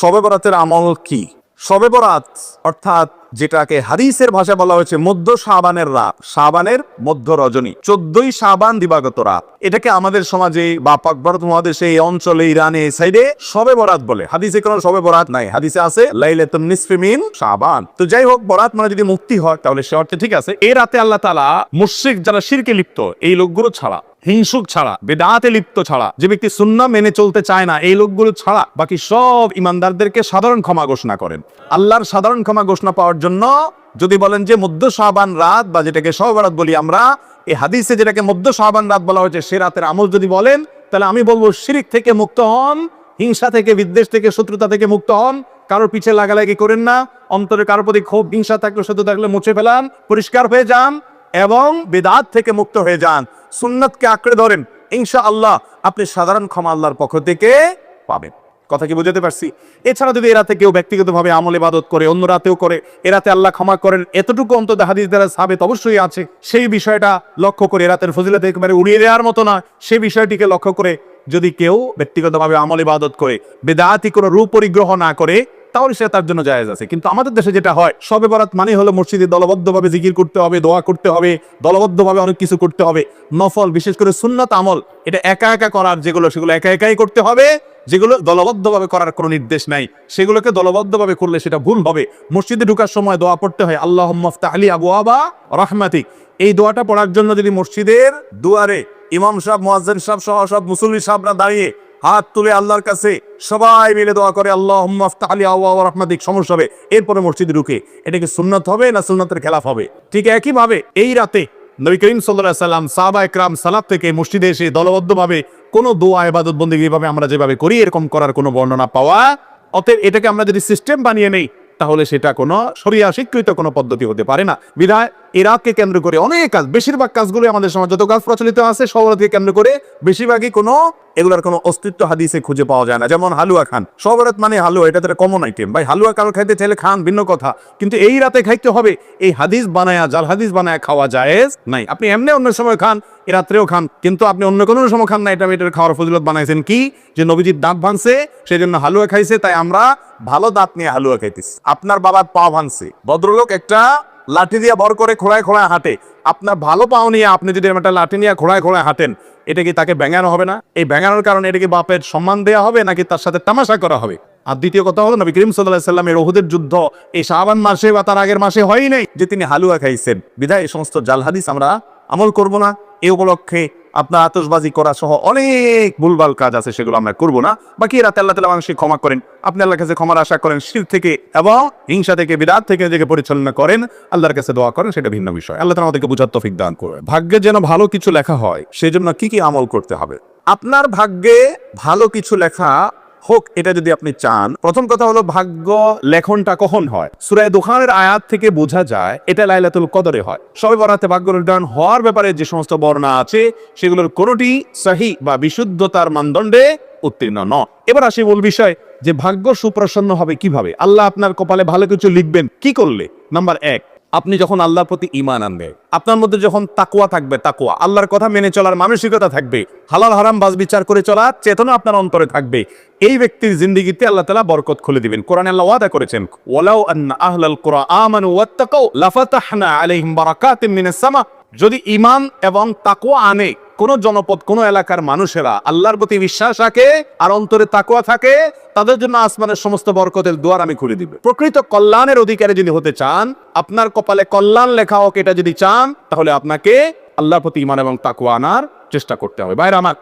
শবে বরাতের আমল কি? শবে বরাত অর্থাৎ যেটাকে হাদিসের ভাষা বলা হয়েছে মধ্য সাবানের রাত সাবানের মধ্য রজনী, চোদ্দই সাবান দিবাগত রাত। এটাকে আমাদের সমাজে বা পাক ভারত মহাদেশে, এই অঞ্চলে, ইরানে সাইডে শবে বরাত বলে। হাদিসে কোনো শবে বরাত নাই। হাদিসে আছে সাবান তো যাই হোক, বরাত মানে যদি মুক্তি হয়, তাহলে সে অর্থে ঠিক আছে। এই রাতে আল্লাহ তাআলা মুশরিক যারা শিরকে লিপ্ত, এই লোকগুলো ছাড়া হিংসুক ছাড়া, বেদাতে লিপ্ত ছাড়া, যে ব্যক্তি সুন্না মেনে চলতে চায় না, এই লোকগুলো ছাড়া বাকি সব ইমানদারদেরকে সাধারণ ক্ষমা ঘোষণা করেন। আল্লাহর সাধারণ ক্ষমা ঘোষণা পাওয়ার জন্য যদি বলেন যে মধ্য সাবান রাত, বা যেটাকে সহবরাত বলি আমরা, এই হাদিসে যেটাকে মধ্য সাবান রাত বলা হয়েছে, সে রাতের আমল যদি বলেন, তাহলে আমি বলব শিরিক থেকে মুক্ত হন, হিংসা থেকে, বিদ্বেষ থেকে, শত্রুতা থেকে মুক্ত হন, কারোর পিছে লাগালাগি করেন না, অন্তরে কারোর প্রতি ক্ষোভ, হিংসা থাকলে শত্রু থাকলে মুছে ফেলান, পরিষ্কার হয়ে যান এবং বেদাত থেকে মুক্ত হয়ে যান। সুন্নাতকে আঁকড়ে ধরেন ইনশা আল্লাহ আপনি সাধারণ ক্ষমা আল্লাহর পক্ষ থেকে পাবেন। কথা কি বুঝতে পারছি? এছাড়া যদি এরাতে কেউ ব্যক্তিগতভাবে আমল ইবাদত করে, অন্য রাতেও করে, এরাতে আল্লাহ ক্ষমা করেন, এতটুকু অন্তত হাদিস দ্বারা সাবেত অবশ্যই আছে। সেই বিষয়টা লক্ষ্য করে এরাতের ফজিলত একেবারে উড়িয়ে দেওয়ার মতো না সেই বিষয়টিকে লক্ষ্য করে যদি কেউ ব্যক্তিগতভাবে আমল ইবাদত করে, বেদাতি কোনো রূপ পরিগ্রহ না করে তাহলে সে তার জন্য জায়েজ আছে। কিন্তু আমাদের দেশে যেটা হয়, সবে বরাত মানে হলো মসজিদে দলবদ্ধভাবে জিকির করতে হবে, দোয়া করতে হবে, দলবদ্ধভাবে অনেক কিছু করতে হবে, নফল, বিশেষ করে সুন্নত আমল, এটা একা একা করার যেগুলো, সেগুলো একা একাই করতে হবে, যেগুলো দলবদ্ধভাবে করার কোনো নির্দেশ নাই, সেগুলোকে দলবদ্ধভাবে করলে সেটা ভুল হবে। মসজিদে ঢুকার সময় দোয়া পড়তে হয় আল্লাহ আলী আবু আবা রহমাতিক। এই দোয়াটা পড়ার জন্য যদি মসজিদের দুয়ারে ইমাম সাহেব, মোয়াজ্জেন সাহেব সহ সব মুসল্লি সাহেবরা দাঁড়িয়ে হাত তুলে আল্লাহর কাছে সবাই মিলে দোয়া করে আল্লাহ আলী আবু রহমাতিক। সমস্যা হবে। এরপরে মসজিদে ঢুকে এটা কি সুন্নত হবে না সুন্নতের খেলাফ হবে? ঠিক একইভাবে এই রাতে নবী করিম সাল্লাহ সাল্লাম সাহাবা একরাম সালাদ থেকে মসজিদে এসে দলবদ্ধভাবে কোনো দোয়া, ইবাদত বন্দী এইভাবে আমরা যেভাবে করি, এরকম করার কোনো বর্ণনা পাওয়া, অতএব এটাকে আমরা যদি সিস্টেম বানিয়ে নেই, তাহলে সেটা কোনো সরিয়া স্বীকৃত কোনো পদ্ধতি হতে পারে না। বিধায় ইরাককে কেন্দ্র করে অনেক কাজ, বেশিরভাগ কাজগুলো আমাদের সমাজ যত কাজ প্রচলিত আছে সবরাতকে কেন্দ্র করে বেশিরভাগই কোনো, এগুলোর কোনো অস্তিত্ব হাদিসে খুঁজে পাওয়া যায় না। যেমন হালুয়া খান। সবরাত মানে হালুয়া, এটা তো কমন আইটেম ভাই, হালুয়া কারও খাইতে চাইলে খান, ভিন্ন কথা। কিন্তু এই রাতে খাইতে হবে, এই হাদিস বানায়া, জাল হাদিস বানায়া খাওয়া জায়েজ নাই। আপনি এমনি অন্য সময় খান, এ রাত্রেও খান, কিন্তু আপনি অন্য কোনো সময় খান না, এটা এটার খাওয়ার ফজিলত বানাইছেন কি? যে নবীজির দাঁত ভাঙছে সেই জন্য হালুয়া খাইছে, তাই আমরা ভালো দাঁত নিয়ে হালুয়া খাইতেছি। আপনার বাবার পা ভাঙছে। ভদ্রলোক একটা লাঠি দিয়ে ভর করে খোড়ায় খোঁড়ায় হাঁটে। আপনার ভালো পাও নিয়ে আপনি যদি একটা লাঠি নিয়ে খোড়ায় খোঁড়ায় হাঁটেন, এটা কি তাকে ব্যাঙানো হবে না? এই ব্যাঙানোর কারণে এটা কি বাপের সম্মান দেওয়া হবে, নাকি তার সাথে তামাশা করা হবে? আর দ্বিতীয় কথা হলো, নবী করিম সাল্লাহ সাল্লামের ওহুদের যুদ্ধ এই শাহবান মাসে বা তার আগের মাসে হয়ই নাই, যে তিনি হালুয়া খাইছেন। বিধায় এই সমস্ত জালহাদিস আমরা আমল করব না। এ উপলক্ষে আপনার আতসবাজি করা সহ অনেক ভুলভাল কাজ আছে, সেগুলো আমরা করব না। বাকি রাতে আল্লাহ তালা মানুষকে ক্ষমা করেন। আপনি আল্লাহর কাছে ক্ষমার আশা করেন, শির থেকে এবং হিংসা থেকে বিরাট থেকে নিজেকে পরিচালনা করেন, আল্লাহর কাছে দোয়া করেন, সেটা ভিন্ন বিষয়। আল্লাহ তালা আমাদেরকে বুঝার তফিক দান করবে ভাগ্যে যেন ভালো কিছু লেখা হয় সেই জন্য কি কি আমল করতে হবে? আপনার ভাগ্যে ভালো কিছু লেখা হোক, এটা যদি আপনি চান। প্রথম কথা হলো, ভাগ্য লেখনটা কখন হয়? সুরায় দোকানের আয়াত থেকে বোঝা যায়, এটা লাইলাতুল কদরে হয়। সবে বরাতে ভাগ্য নির্ধারণ হওয়ার ব্যাপারে যে সমস্ত বর্ণনা আছে, সেগুলোর কোনোটি সাহি বা বিশুদ্ধতার মানদণ্ডে উত্তীর্ণ ন এবার আসি মূল বিষয়, যে ভাগ্য সুপ্রসন্ন হবে কীভাবে? আল্লাহ আপনার কপালে ভালো কিছু লিখবেন, কি করলে? নাম্বার এক আপনি যখন আল্লাহর প্রতি ইমান আনবে, আপনার মধ্যে যখন তাকুয়া থাকবে তাকুয়া আল্লাহর কথা মেনে চলার মানসিকতা থাকবে, হালাল হারাম বাজ বিচার করে চলার চেতনা আপনার অন্তরে থাকবে, এই ব্যক্তির জিন্দিগিতে আল্লাহ তালা বরকত খুলে দিবেন। কোরআন আল্লাহ ওয়াদা করেছেন, ওয়ালাউ আহলাল কুরআন আমানু লাফাতাহনা আলাইহিম বারাকাতিম সামা। যদি ইমান এবং তাকুয়া আনে, কোন জনপদ, কোন এলাকার মানুষেরা আল্লাহর প্রতি বিশ্বাস রাখে, আর অন্তরে তাকুয়া থাকে তাদের জন্য আসমানের সমস্ত বরকতের দুয়ার আমি খুলে দিব। প্রকৃত কল্যাণের অধিকারী যদি হতে চান, আপনার কপালে কল্যাণ লেখা হোক, এটা যদি চান, তাহলে আপনাকে আল্লাহর প্রতি ইমান এবং তাকুয়া আনার চেষ্টা করতে হবে। বাইরে আমার